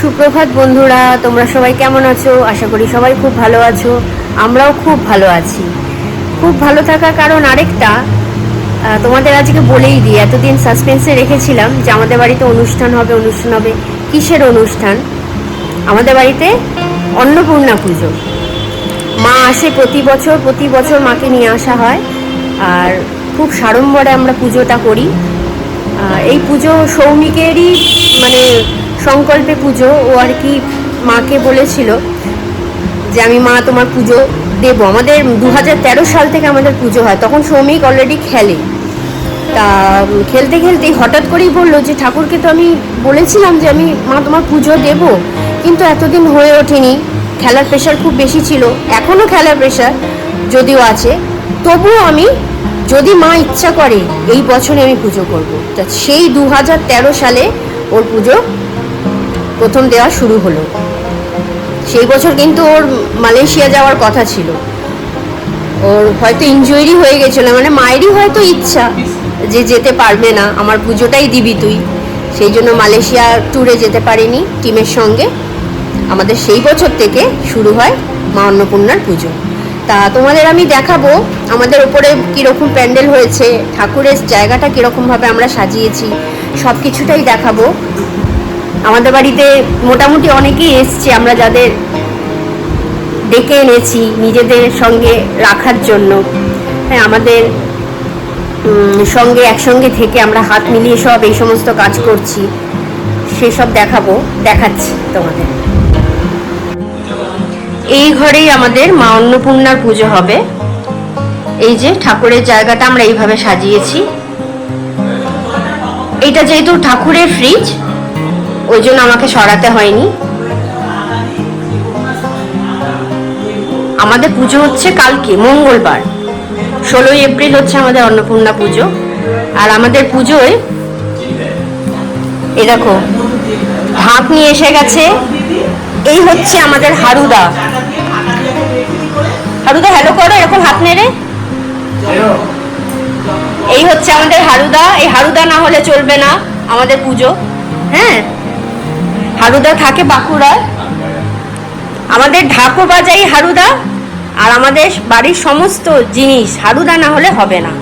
সুপ্রভাত বন্ধুরা, তোমরা সবাই কেমন আছো? আশা করি সবাই খুব ভালো আছো। আমরাও খুব ভালো আছি। খুব ভালো থাকার কারণ আরেকটা তোমাদের আজকে বলেই দিই, এতদিন সাসপেন্সে রেখেছিলাম যে আমাদের বাড়িতে অনুষ্ঠান হবে অনুষ্ঠান হবে। কিসের অনুষ্ঠান? আমাদের বাড়িতে অন্নপূর্ণা পুজো। মা আসে প্রতি বছর প্রতি বছর মাকে নিয়ে আসা হয়। আর খুব সাড়ম্বরে আমরা পুজোটা করি। এই পুজো সৌমিকেরই মানে সংকল্পে পুজো, ও আর কি মাকে বলেছিল যে আমি মা তোমার পুজো দেবো। আমাদের দু হাজার তেরো সাল থেকে আমাদের পুজো হয়, তখন সৌমিক অলরেডি খেলে। তা খেলতে খেলতেই হঠাৎ করেই বলল যে, ঠাকুরকে তো আমি বলেছিলাম যে আমি মা তোমার পুজো দেব। কিন্তু এতদিন হয়ে ওঠেনি, খেলার প্রেশার খুব বেশি ছিল এখনও খেলার প্রেশার যদিও আছে, তবুও আমি যদি মা ইচ্ছা করে এই বছরে আমি পুজো করব। তা সেই দু হাজার তেরো সালে ওর পুজো প্রথম দেওয়া শুরু হলো। সেই বছর কিন্তু ওর মালয়েশিয়া যাওয়ার কথা ছিল। ওর হয়তো ইনজুরি হয়ে গেছিল মানে মায়েরই হয়তো ইচ্ছা যে যেতে পারবে না, আমার পুজোটাই দিবি তুই। সেই জন্য মালয়েশিয়া ট্যুরে যেতে পারিনি টিমের সঙ্গে। আমাদের সেই বছর থেকে শুরু হয় মা অন্নপূর্ণার পুজো। তা তোমাদের আমি দেখাবো, আমাদের ওপরে কীরকম প্যান্ডেল হয়েছে, ঠাকুরের জায়গাটা কীরকমভাবে আমরা সাজিয়েছি সব কিছুটাই দেখাবো। আমাদের বাড়িতে মোটামুটি অনেকেই এসছে, আমরা যাদের ডেকে এনেছি নিজেদের সঙ্গে রাখার জন্য। হ্যাঁ আমাদের সঙ্গে, একসঙ্গে থেকে আমরা হাত মিলিয়ে সব এই সমস্ত কাজ করছি। সেসব দেখাবো, দেখাচ্ছি তোমাদের। এই ঘরেই আমাদের মা অন্নপূর্ণার পুজো হবে। এই যে ঠাকুরের জায়গাটা আমরা এইভাবে সাজিয়েছি। এটা যেহেতু ঠাকুরের ফ্রিজ ওই জন্য আমাকে সরাতে হয়নি। আমাদের পুজো হচ্ছে কালকে, মঙ্গলবার। ষোলোই এপ্রিল হচ্ছে আমাদের অন্নপূর্ণা পুজো। আর আমাদের পুজোয় এই দেখো ঢাক নিয়ে এসে গেছে। এই হচ্ছে আমাদের হারুদা। হারুদা হ্যালো করো, এরকম হাত নেড়ে। এই হচ্ছে আমাদের হারুদা। এই হারুদা না হলে চলবে না আমাদের পুজো। হ্যাঁ? হারুদা থাকে বাঁকুড়ায়। আমাদের ঢাকও বাজাই হারুদা আর আমাদের বাড়ির সমস্ত জিনিস হারুদা না হলে হবে না।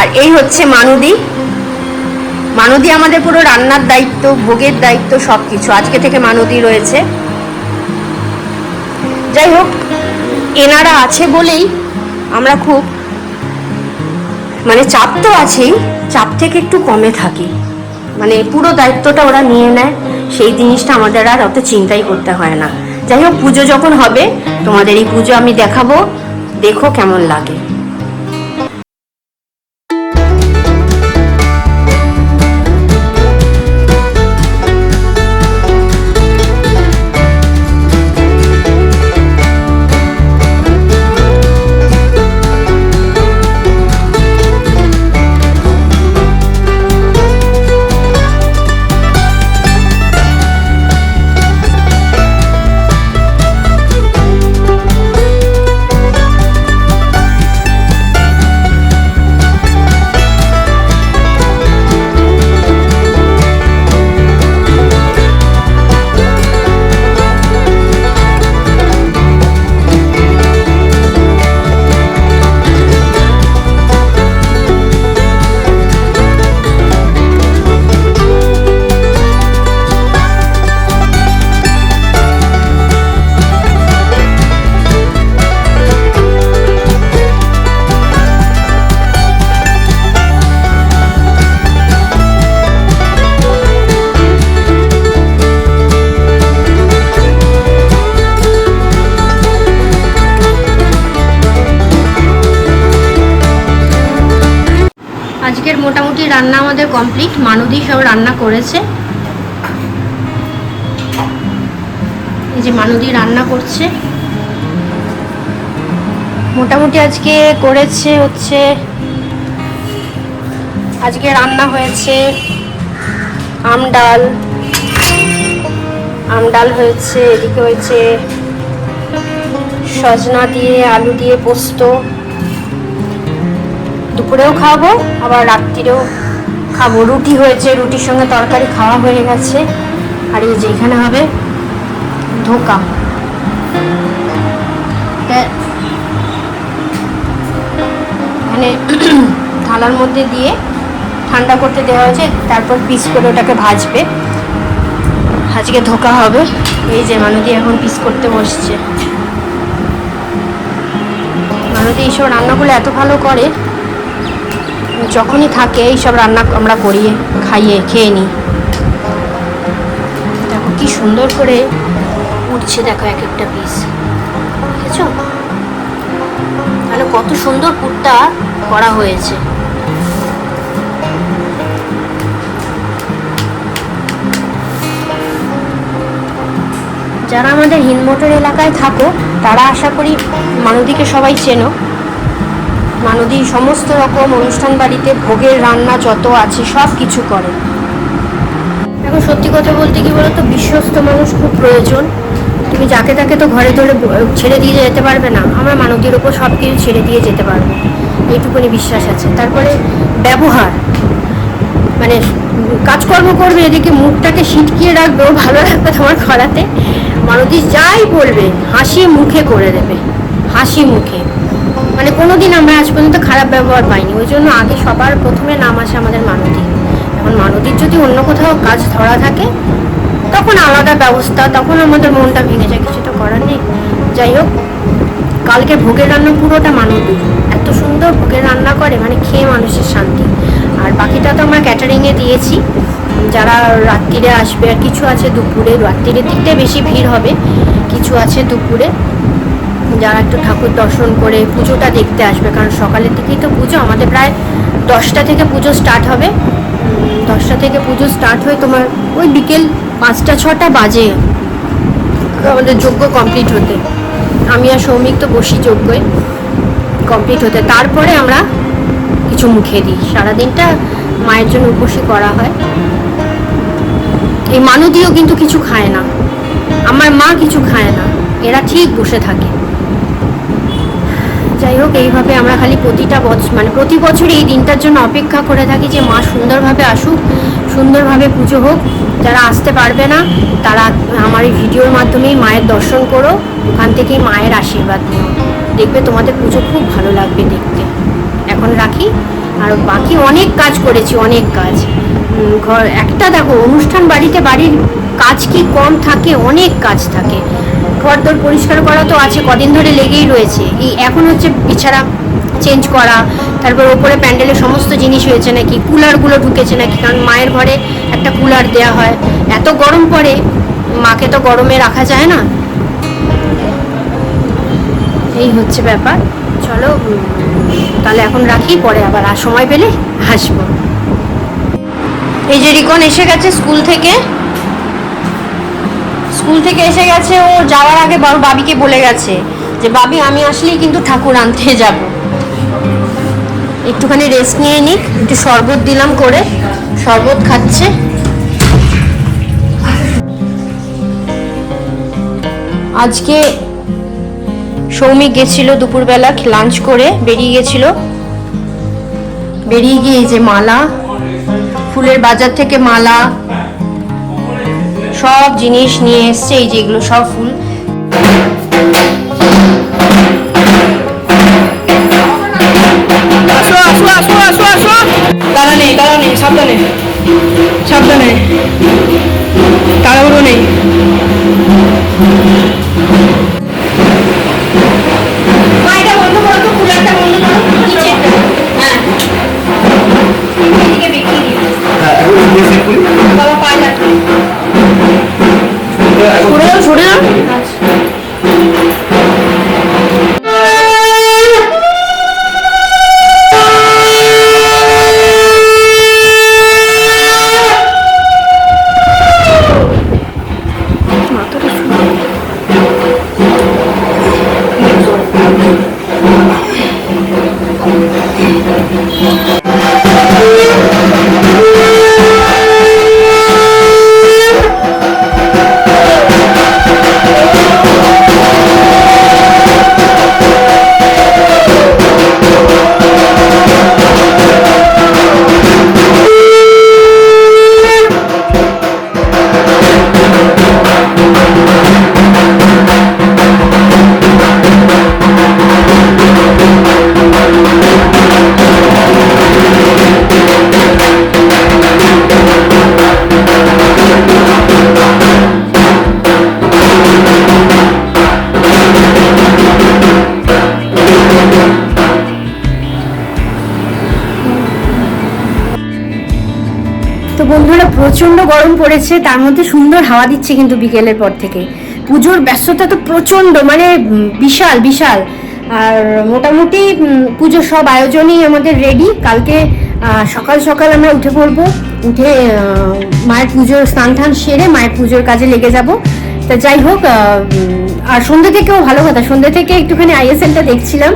আর এই হচ্ছে মানুদি। মানুদি আমাদের পুরো রান্নার দায়িত্ব, ভোগের দায়িত্ব সব কিছু আজকে থেকে মানুদি রয়েছে। যাই হোক, এনারা আছে বলেই আমরা খুব মানে চাপ তো আছেই, চাপ থেকে একটু কমে থাকি। মানে পুরো দায়িত্বটা ওরা নিয়ে নেয়, সেই জিনিসটা আমাদের আর অত চিন্তাই করতে হয় না। যাই হোক, পুজো যখন হবে, তোমাদের এই পুজো আমি দেখাবো, দেখো কেমন লাগে। মোটামুটি রান্না আমাদের কমপ্লিট। মানদি সব রান্না করেছে। এই যে মানদি রান্না করছে। মোটামুটি আজকে করেছে হচ্ছে, আজকে রান্না হয়েছে আম ডাল। আম ডাল হয়েছে, এদিকে হয়েছে সজনা দিয়ে, আলু দিয়ে পোস্ত। দুপুরেও খাব, আবার রাত্রিরেও খাব। রুটি হয়েছে, রুটির সঙ্গে তরকারি খাওয়া হয়ে গেছে। আর এই যে এখানে হবে ধোকা। মানে থালার মধ্যে দিয়ে ঠান্ডা করতে দেওয়া হয়েছে, তারপর পিস করে ওটাকে ভাজবে। আজকে ধোকা হবে। এই যে মানদি এখন পিস করতে বসছে। মানদি এইসব রান্নাগুলো এত ভালো করে। যখনই থাকে, এইসব রান্না আমরা করিয়ে খাইয়ে, খেয়ে নিই। দেখো কি সুন্দর করে উঠছে, দেখো এক একটা পিস তাহলে কত সুন্দর পুরটা করা হয়েছে। যারা আমাদের হিন্দমোটর এলাকায় থাকো, তারা আশা করি মানদীকে সবাই চেনো। মানদী সমস্ত রকম অনুষ্ঠান বাড়িতে ভোগের রান্না যত আছে সব কিছু করে। এখন সত্যি কথা বলতে কি বলতো, বিশ্বস্ত মানুষ খুব প্রয়োজন। তুমি যাকে তাকে তো ঘরে ধরে ছেড়ে দিয়ে যেতে পারবে না, আমরা মানবীর ওপর সব কিছু ছেড়ে দিয়ে যেতে পারব। এইটুকুনি বিশ্বাস আছে। তারপরে ব্যবহার। মানে কাজকর্ম করবে, এদিকে মুখটাকে সিটকিয়ে রাখবে, ও ভালো রাখবে তোমার করাতে মানবী যাই বলবে, হাসি মুখে করে দেবে। হাসি মুখে। মানে কোনোদিন আমরা আজ পর্যন্ত খারাপ ব্যবহার পাইনি, ওই জন্য আগে সবার প্রথমে নাম আসে আমাদের মানদী এখন মানদীর যদি অন্য কোথাও কাজ ধরা থাকে, তখন আলাদা ব্যবস্থা, তখন আমাদের মনটা ভেঙে যায়, কিছু তো করার নেই। যাই হোক, কালকে ভোগের রান্না পুরোটা মানবী এত সুন্দর ভোগের রান্না করে মানে খেয়ে মানুষের শান্তি। আর বাকিটা তো আমরা ক্যাটারিংয়ে দিয়েছি। যারা রাত্রিরে আসবে, আর কিছু আছে দুপুরে রাত্রিরের দিকটাই বেশি ভিড় হবে, কিছু আছে দুপুরে। যারা একটু ঠাকুর দর্শন করে পুজোটা দেখতে আসবে, কারণ সকালের দিকেই তো পুজো, আমাদের প্রায় দশটা থেকে পুজো স্টার্ট হবে। দশটা থেকে পুজো স্টার্ট হয়ে তোমার ওই বিকেল পাঁচটা, ছটা বাজে। আমাদের যজ্ঞ কমপ্লিট হতে। আমি আর সৌমিক তো বসি যজ্ঞে কমপ্লিট হতে। তারপরে আমরা কিছু মুখে দিই। সারাদিনটা মায়ের জন্য উপসী করা হয়। এই মানুদিও কিন্তু কিছু খায় না। আমার মা কিছু খায় না। এরা ঠিক বসে থাকে। যাই হোক, এইভাবে আমরা খালি প্রতিটা বছর মানে প্রতি বছর এই দিনটার জন্য অপেক্ষা করে থাকি যে মা সুন্দরভাবে আসুক, সুন্দরভাবে পুজো হোক। যারা আসতে পারবে না, তারা আমার এই ভিডিওর মাধ্যমেই মায়ের দর্শন করো, ওখান থেকেই মায়ের আশীর্বাদ নিও। দেখবে তোমাদের পুজো খুব ভালো লাগবে দেখতে। এখন রাখি, আর বাকি অনেক কাজ করেছি, অনেক কাজ। ঘর, একটা দেখো, অনুষ্ঠান বাড়িতে বাড়ির কাজ কি কম থাকে, অনেক কাজ থাকে। ঘর দর পরিষ্কার করা তো আছে, কদিন ধরে লেগেই রয়েছে। এই এখন হচ্ছে বিছানা চেঞ্জ করা, তারপর ওপরে প্যান্ডেলের সমস্ত জিনিস হয়েছে নাকি, কুলারগুলো ঢুকেছে নাকি, কারণ মায়ের ঘরে একটা কুলার দেয়া হয়। এত গরম পড়ে, মাকে তো গরমে রাখা যায় না। এই হচ্ছে ব্যাপার। চলো, তাহলে এখন রাখি, পরে আবার আর সময় পেলে হাসবো এই যে রিকন এসে গেছে স্কুল থেকে। স্কুল থেকে এসে গেছে, ও যাওয়ার আগে বড় বাবিকে বলে গেছে যে, বাবি, আমি আসলেই কিন্তু ঠাকুর আনতে যাব। একটুখানি রেস্ট নিয়ে নিক, একটু শরবত দিলাম করে, শরবত খাচ্ছে। আজকে সৌমিক গেছিল দুপুরবেলা লাঞ্চ করে, বেরিয়ে গেছিল। বেরিয়ে গিয়ে যে মালা, ফুলের বাজার থেকে মালা সব জিনিস নিয়ে এসছে, এই যে এগুলো সব ফুল। তারা নেই তারা নেই, সাবধানে। সাবধানে। তাড়াহুড়ো নেই। প্রচণ্ড গরম পড়েছে, তার মধ্যে সুন্দর হাওয়া দিচ্ছে কিন্তু বিকেলের পর থেকে। পুজোর ব্যস্ততা তো প্রচণ্ড মানে বিশাল বিশাল। আর মোটামুটি পুজোর সব আয়োজনই আমাদের রেডি কালকে সকাল সকাল আমরা উঠে পড়ব। উঠে মায়ের পুজোর স্নান টান সেরে মায়ের পুজোর কাজে লেগে যাব। তা যাই হোক আর সন্ধ্যে থেকেও ভালো কথা। সন্ধ্যে থেকে একটুখানি আইএসএলটা দেখছিলাম।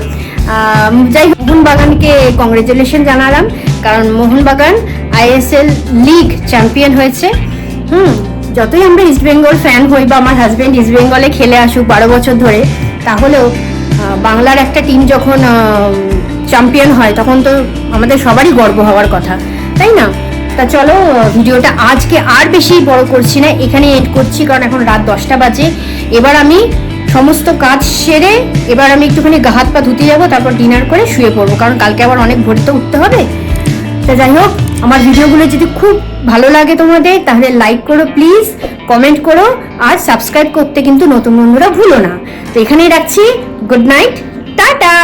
যাই হোক। মোহনবাগানকে কংগ্রেচুলেশন জানালাম, কারণ মোহনবাগান আইএসএল লিগ চ্যাম্পিয়ন হয়েছে। হুম, যতই আমরা ইস্ট বেঙ্গল ফ্যান হই বা আমার হাজব্যান্ড ইস্ট বেঙ্গলে খেলে আসুক বারো বছর ধরে, তাহলেও বাংলার একটা টিম যখন চ্যাম্পিয়ন হয়, তখন তো আমাদের সবারই গর্ব হওয়ার কথা, তাই না? তা চলো, ভিডিওটা আজকে আর বেশি বড় করছি না এখানে এড করছি, কারণ এখন রাত দশটা বাজে। এবার আমি সমস্ত কাজ সেরে এবার আমি একটুখানি গা হাত পা ধুতে যাব, তারপর ডিনার করে শুয়ে পড়ব। কারণ কালকে আবার অনেক ভোরে তো উঠতে হবে। তা যাই হোক, আমার ভিডিওগুলো যদি খুব ভালো লাগে তোমাদের, তাহলে লাইক করো প্লিজ কমেন্ট করো, আর সাবস্ক্রাইব করতে কিন্তু নতুন বন্ধুরা ভুলো না। তো এখানেই রাখছি। Good night tata!